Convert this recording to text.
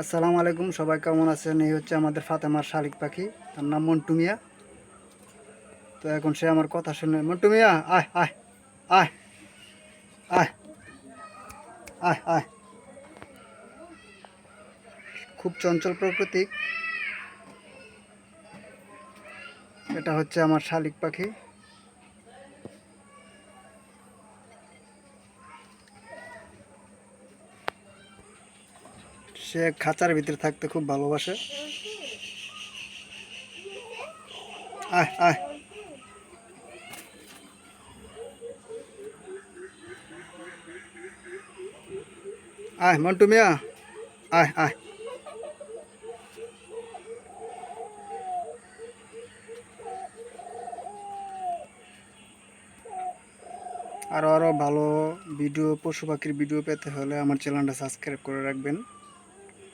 আসসালামু আলাইকুম, সবাই কেমন আছেন? এই হচ্ছে আমাদের ফাতেমার শালিক পাখি। তার নাম মন্টু মিয়া। তো এখন সে আমার কথা শুনে মন্টু মিয়া, আয় আয় আয় আয় আয় আয়। খুব চঞ্চল প্রকৃতিক। এটা হচ্ছে আমার শালিক পাখি। সে খাঁচার ভিতরে থাকতে খুব ভালোবাসে। আয় আয়। আয়, মন্টু মিয়া। আয় আয়। আরও আরও ভালো ভিডিও, পশু পাখির ভিডিও পেতে হলে আমার চ্যানেলটা সাবস্ক্রাইব করে রাখবেন।